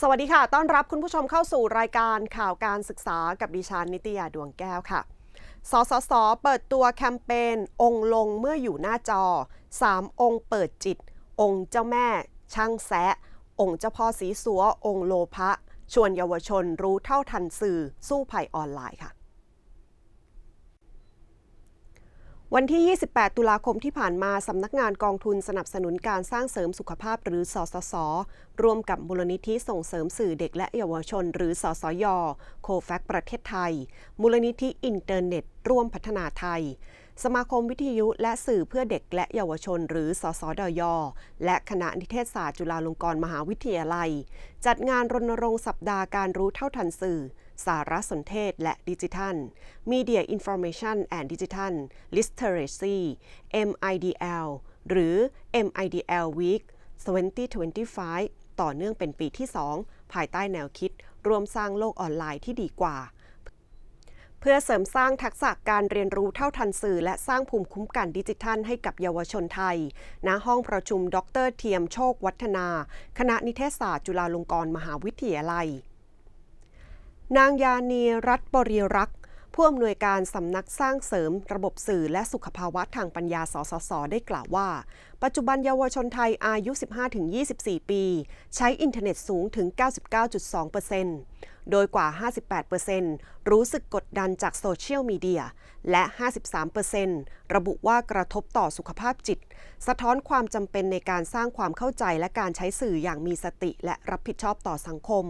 สวัสดีค่ะ ต้อนรับคุณผู้ชมเข้าสู่รายการข่าวการศึกษากับดิฉันนิตยาดวงแก้วค่ะ สสส เปิดตัวแคมเปญองค์ลงเมื่ออยู่หน้าจอ 3 องค์เปิดจิต องค์เจ้าแม่ ช่างแซะ องค์เจ้าพ่อสีสัว องค์โลภะ ชวนเยาวชนรู้เท่าทันสื่อสู้ภัยออนไลน์ค่ะ วันที่ 28 ตุลาคมที่ผ่านมา สำนักงานกองทุนสนับสนุนการสร้างเสริมสุขภาพหรือ สสส ร่วมกับมูลนิธิส่งเสริมสื่อเด็กและเยาวชน หรือ สสย โคแฟกประเทศไทย มูลนิธิอินเทอร์เน็ต ร่วมพัฒนาไทย สมาคมวิทยุและสื่อเพื่อเด็กและเยาวชน หรือ สสดย และคณะนิเทศศาสตร์จุฬาลงกรณ์มหาวิทยาลัย จัดงานรณรงค์สัปดาห์การรู้เท่าทันสื่อ สารสนเทศและดิจิทัล Media Information and Digital Literacy MIDL หรือ MIDL Week 2025 ต่อเนื่องเป็นปีที่ 2 ภายใต้แนวคิดรวมสร้างโลกออนไลน์ที่ดีกว่า พื่อเสริมสร้างทักษะการเรียนรู้เท่าทันสื่อ และสร้างภูมิคุ้มกันดิจิทัลให้กับเยาวชนไทย ณ ห้องประชุม ดรเทียมโชควัฒนา คณะนิเทศศาสตร์จุฬาลงกรณ์มหาวิทยาลัย นางยานีรัตบริรักษ์ ผู้อำนวยการสำนักสร้างเสริมระบบสื่อและสุขภาวะทางปัญญา สสส ได้กล่าวว่า ปัจจุบันเยาวชนไทยอายุ 15-24 ปี ใช้อินเทอร์เน็ตสูงถึง 99.2%โดยกว่า 58%รู้สึกกดดันจากโซเชียลมีเดีย และ 53%ระบุว่ากระทบต่อสุขภาพจิต สะท้อนความจำเป็นในการสร้างความเข้าใจและการใช้สื่ออย่างมีสติและรับผิดชอบต่อสังคม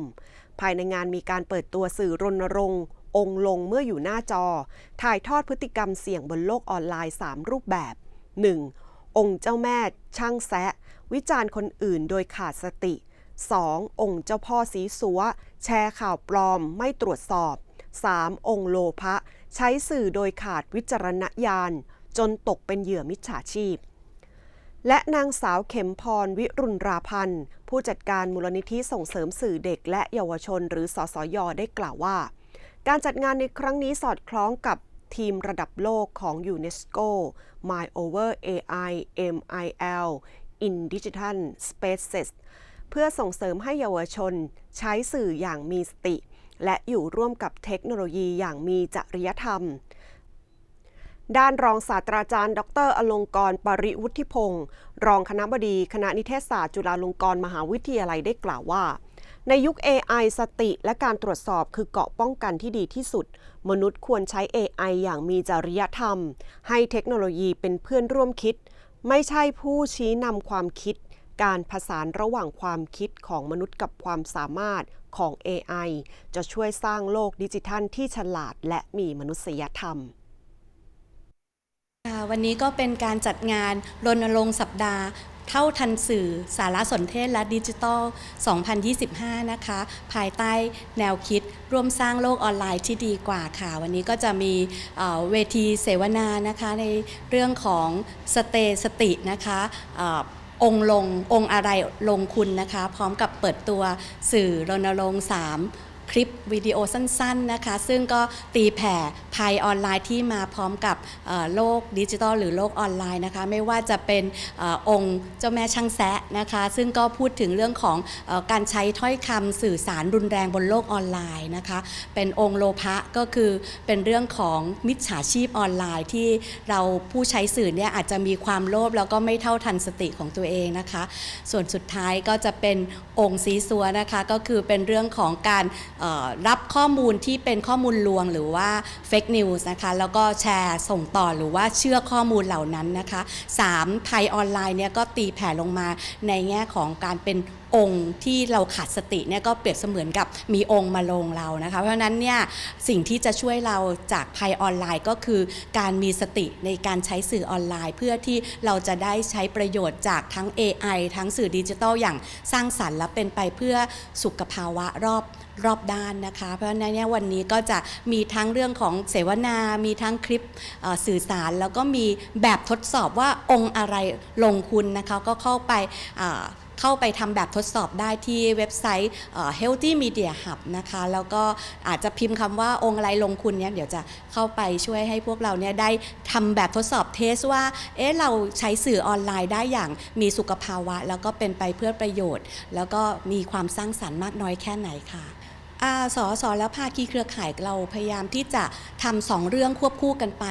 ภายในงานมีการเปิดตัวสื่อรณรงค์ องค์ลงเมื่ออยู่หน้าจอ ถ่ายทอดพฤติกรรมเสี่ยงบนโลกออนไลน์ 3 รูปแบบ 1. องค์เจ้าแม่ช่างแซะ วิจารณ์คนอื่นโดยขาดสติ 2. องค์เจ้าพ่อสีสัว แชร์ข่าวปลอมไม่ตรวจสอบ 3. องค์โลภะใช้สื่อโดยขาดวิจารณญาณ จนตกเป็นเหยื่อมิจฉาชีพ และนางสาวเข็มพรวิรุณราพันธ์ ผู้จัดการมูลนิธิส่งเสริมสื่อเด็กและเยาวชนหรือสสยได้กล่าวว่า การจัดงานในครั้งนี้สอดคล้องกับทีมระดับโลกของยูเนสโก My Over AI MIL in Digital Spaces เพื่อส่งเสริมให้เยาวชนใช้สื่ออย่างมีสติ และอยู่ร่วมกับเทคโนโลยีอย่างมีจริยธรรม ด้านรองศาสตราจารย์ ดร อลงกร ปริวุฒิพงศ์รองคณะบดีคณะนิเทศศาสตร์จุฬาลงกรณ์มหาวิทยาลัยได้กล่าวว่า ในยุค AI สติและการตรวจสอบคือเกาะป้องกันที่ดีที่สุด มนุษย์ควรใช้ AI อย่างมีจริยธรรม ให้เทคโนโลยีเป็นเพื่อนร่วมคิด ไม่ใช่ผู้ชี้นำความคิด การผสานระหว่างความคิดของมนุษย์กับความสามารถของ AI จะช่วยสร้างโลกดิจิทัลที่ฉลาดและมีมนุษยธรรมวันนี้ก็เป็นการจัดงานรณรงค์สัปดาห์ เท่าทันสื่อสารสนเทศและดิจิทัล 2025 นะคะ ภายใต้แนวคิดร่วมสร้างโลกออนไลน์ที่ดีกว่าค่ะ วันนี้ก็จะมีเเวทีเสวนานะคะในเรื่องของสเตสตินะคะองลงองอะไรลงคุณนะคะ พร้อมกับเปิดตัวสื่อรณรงค์3 คลิปวิดีโอสั้นๆนะคะ ซึ่งก็ตีแผ่ภัยออนไลน์ที่มาพร้อมกับโลกดิจิทัลหรือโลกออนไลน์นะคะ ไม่ว่าจะเป็นอองค์เจ้าแม่ช่างแซะนะคะ ซึ่งก็พูดถึงเรื่องของอการใช้ถ้อยคำสื่อสารรุนแรงบนโลกออนไลน์นะคะ เป็นองค์โลภะก็คือเป็นเรื่องของมิจฉาชีพออนไลน์ที่เราผู้ใช้สื่อเนี่ยอาจจะมีความโลภแล้วก็ไม่เท่าทันสติของตัวเองนะคะ ส่วนสุดท้ายก็จะเป็นองค์ซีซัวนะคะ ก็คือเป็นเรื่องของการรับข้อมูลที่เป็นข้อมูลลวงหรือว่า Fake News นะคะแล้วก็แชร์ส่งต่อหรือว่าเชื่อข้อมูลเหล่านั้นนะคะ 3 ภัยออนไลน์เนี่ยก็ตีแผ่ลงมาในแง่ของการเป็นองค์ที่เราขาดสติเนี่ยก็เปรียบเสมือนกับมีองค์มาลงเรานะคะ เพราะฉะนั้นเนี่ยสิ่งที่จะช่วยเราจากภัยออนไลน์ก็คือ การมีสติในการใช้สื่อออนไลน์ เพื่อที่เราจะได้ใช้ประโยชน์จากทั้ง AI ทั้งสื่อดิจิทัลอย่างสร้างสรรค์และเป็นไปเพื่อสุขภาวะรอบรอบด้านนะคะ เพราะฉะนั้นเนี่ยวันนี้ก็จะมีทั้งเรื่องของเสวนา มีทั้งคลิปสื่อสาร แล้วก็มีแบบทดสอบว่าองค์อะไรลงคุณนะคะก็เข้าไปเข้าไปทำแบบทดสอบได้ที่เว็บไซต์ Healthy Media Hub นะคะ แล้วก็อาจจะพิมพ์คำว่าองค์ไรลงคุณเนี่ยเดี๋ยวจะเข้าไปช่วยให้พวกเราเนี่ยได้ทำแบบทดสอบเทสว่า เอ๊ะ เราใช้สื่อออนไลน์ได้อย่างมีสุขภาวะ แล้วก็เป็นไปเพื่อประโยชน์ แล้วก็มีความสร้างสรรค์มากน้อยแค่ไหนค่ะ สอสอและภาคีเครือข่ายเราพยายามที่จะทำสองเรื่องควบคู่กันไป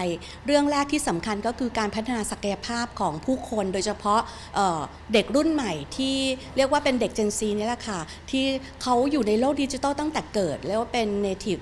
เรื่องแรกที่สำคัญก็คือการพัฒนาศักยภาพของผู้คน โดยเฉพาะเเด็กรุ่นใหม่ที่เรียกว่าเป็นเด็ก Gen Z นี่แหละค่ะ ที่เขาอยู่ในโลกดิจิทัลตั้งแต่เกิดเรียกว่าเป็น native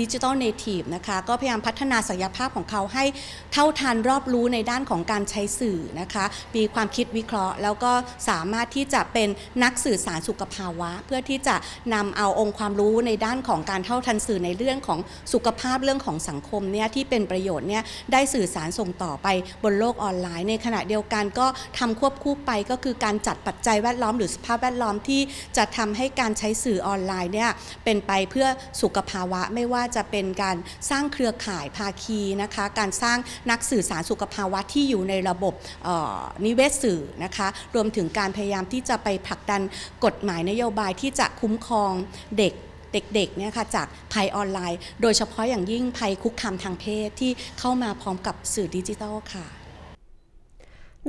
ดิจิทัล native นะคะก็พยายามพัฒนาศักยภาพของเขาให้เท่าทันรอบรู้ในด้านของการใช้สื่อนะคะมีความคิดวิเคราะห์ แล้วก็สามารถที่จะเป็นนักสื่อสารสุขภาวะ เพื่อที่จะนำเอาองค์ความรู้ในในด้านของการเท่าทันสื่อในเรื่องของสุขภาพเรื่องของสังคมเนี่ยที่เป็นประโยชน์เนี่ยได้สื่อสารส่งต่อไปบนโลกออนไลน์ ในขณะเดียวกันก็ทำควบคู่ไปก็คือการจัดปัจจัยแวดล้อมหรือสภาพแวดล้อมที่จะทำให้การใช้สื่อออนไลน์เนี่ยเป็นไปเพื่อสุขภาวะไม่ว่าจะเป็นการสร้างเครือข่ายภาคีนะคะการสร้างนักสื่อสารสุขภาวะที่อยู่ในระบบออนิเวศสื่อนะคะรวมถึงการพยายามที่จะไปผลักดันกฎหมายนโยบายที่จะคุ้มครองเด็ก เด็กๆเนี่ยค่ะจากภัยออนไลน์ โดยเฉพาะอย่างยิ่งภัยคุกคามทางเพศที่เข้ามาพร้อมกับสื่อดิจิทัลค่ะ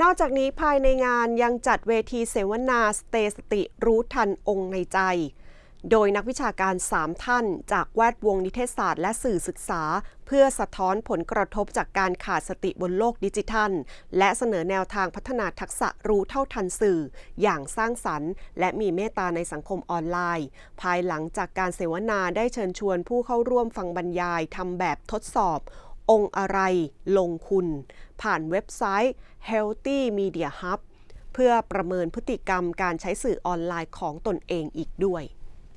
นอกจากนี้ภายในงานยังจัดเวทีเสวนาสเตสติรู้ทันองค์ในใจ โดยนักวิชาการ 3 ท่าน จากแวดวงนิเทศศาสตร์และสื่อศึกษา เพื่อสะท้อนผลกระทบจากการขาดสติบนโลกดิจิทัล และเสนอแนวทางพัฒนาทักษะรู้เท่าทันสื่อ อย่างสร้างสรรค์ และมีเมตตาในสังคมออนไลน์ ภายหลังจากการเสวนาได้เชิญชวนผู้เข้าร่วมฟังบรรยายทำแบบทดสอบ องค์อะไร ลงคุณ ผ่านเว็บไซต์ Healthy Media Hub เพื่อประเมินพฤติกรรมการใช้สื่อออนไลน์ของตนเองอีกด้วย